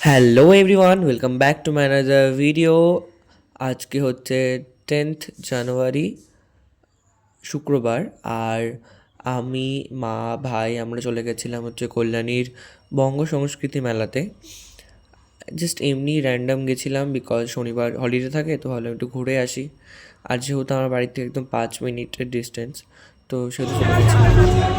Hello everyone welcome back to my another video আজকে হচ্ছে tenth জানুয়ারি শুক্রবার, আর আমি, মা, ভাই, আমরা চলে গেছিলাম হচ্ছে কল্যাণীর বঙ্গ সংস্কৃতি মেলাতে। জাস্ট এমনি র্যান্ডাম গেছিলাম বিকজ শনিবার হলিডে থাকে, তো ভাবলাম একটু ঘুরে আসি। আর যেহেতু আমার বাড়ির থেকে একদম পাঁচ মিনিটের ডিস্টেন্স তো সেহেতু চলে গেছিলাম।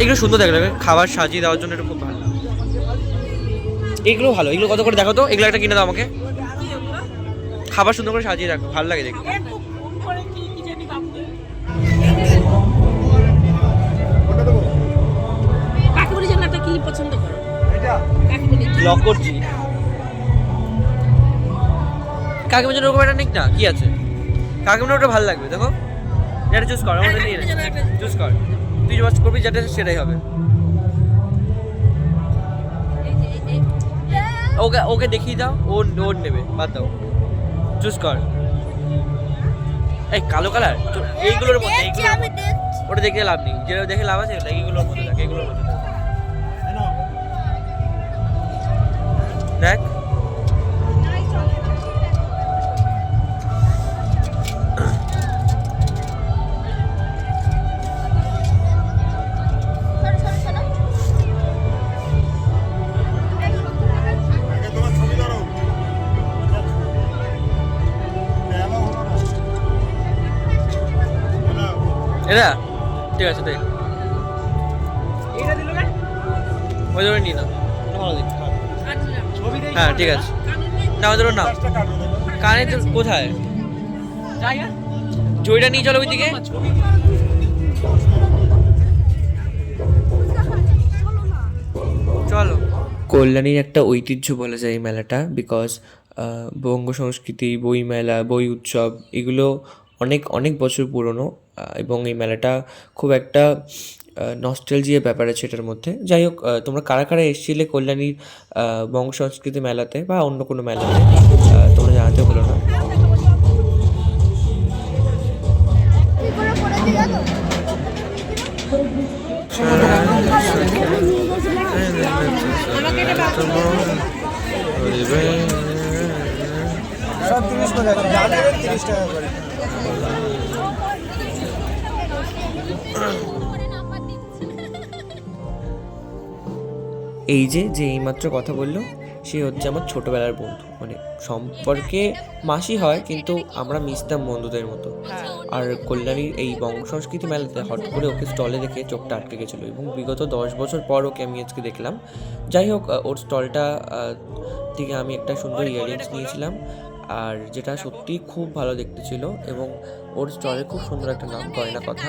এগুলো সুন্দর দেখে খাবার সাজিয়ে দেওয়ার জন্য এটা খুব ভালো। এগুলো ভালো এগুলো কত করে দেখো তো? এগুলো একটা কিনে দাও আমাকে। খাবার সুন্দর করে সাজিয়ে রাখো ভালো লাগে দেখতে। লক করছি কাকে ওরকম একটা নিক না কি আছে? কাকে ওটা ভালো লাগবে দেখো। এটা চুজ কর আমাদের নিয়ে চুজ কর। তুই চুজ করবি যেটা সেটাই হবে। ওকে ওকে দেখিয়ে দাও ও ওর নেবে বাদ দাও। চুজ কর এই কালো কালার এইগুলোর মধ্যে এইগুলো ওটা দেখে লাভ নেই। যেটা দেখে লাভ আছে এইগুলোর মধ্যে থাকে এইগুলোর মধ্যে এটা? ঠিক আছে দেখ। ওই ধরে নি না ভালো দেখ হ্যাঁ ঠিক আছে। না? ওই ধরো না কানে কোথায়? জয়টা নিয়ে চলো ওইদিকে। চলো। কল্যাণীর একটা ঐতিহ্য বলা যায় এই মেলাটা বিকজ বঙ্গ সংস্কৃতি বই মেলা বই উৎসব এগুলো অনেক অনেক বছর পুরনো এবং এই মেলাটা খুব একটা নস্টেলজিয়া ব্যাপার আছে এটার মধ্যে। যাই হোক তোমরা কারা কারা এসেছিলে কল্যাণীর বঙ্গ সংস্কৃতি মেলাতে বা অন্য কোনো মেলাতে তোমরা জানাতে হলো না। সব তিরিশ টাকা যা নেবেন তিরিশ টাকা করে। এই যে যে এইমাত্র কথা বলল সে হচ্ছে আমার ছোটবেলার বন্ধু। মানে সম্পর্কে মাসি হয় কিন্তু আমরা মিশতাম বন্ধুদের মতো। আর কল্যাণীর এই বংশ সংস্কৃতি মেলাতে হট করে ওকে স্টলে দেখে চোখটা আটকে গেছিল এবং বিগত দশ বছর পর ওকে আমি আজকে দেখলাম। যাই হোক ওর স্টলটা থেকে আমি একটা সুন্দর ইয়াররিংস নিয়েছিলাম। আর যেটা সত্যি খুব ভালো দেখতে ছিল এবং ওর স্টলের খুব সুন্দর একটা নাম গয়না কথা।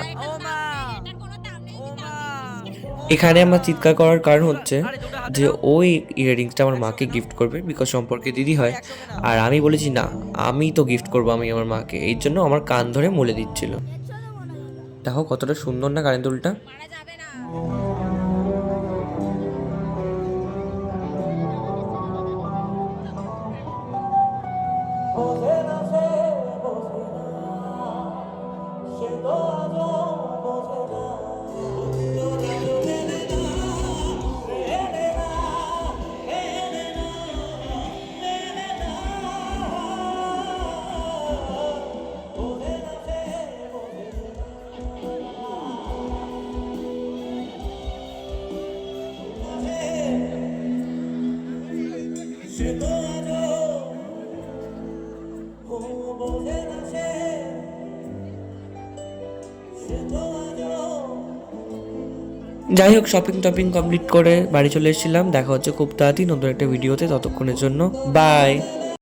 এখানে আমার চিৎকার করার কারণ হচ্ছে যে ওই ইয়াররিংসটা আমার মাকে গিফট করবে বিকজ সম্পর্কে দিদি হয়। আর আমি বলেছি, না, আমি তো গিফট করব, আমি আমার মাকে। এই জন্য আমার কান ধরে মলে দিচ্ছিল। দেখো কতটা সুন্দর না কানের দুলটা। যাই হোক শপিং টপিং কমপ্লিট করে বাড়ি চলে এসেছিলাম। দেখা হচ্ছে খুব তাড়াতাড়ি নতুন একটা ভিডিওতে ততক্ষণের জন্য বাই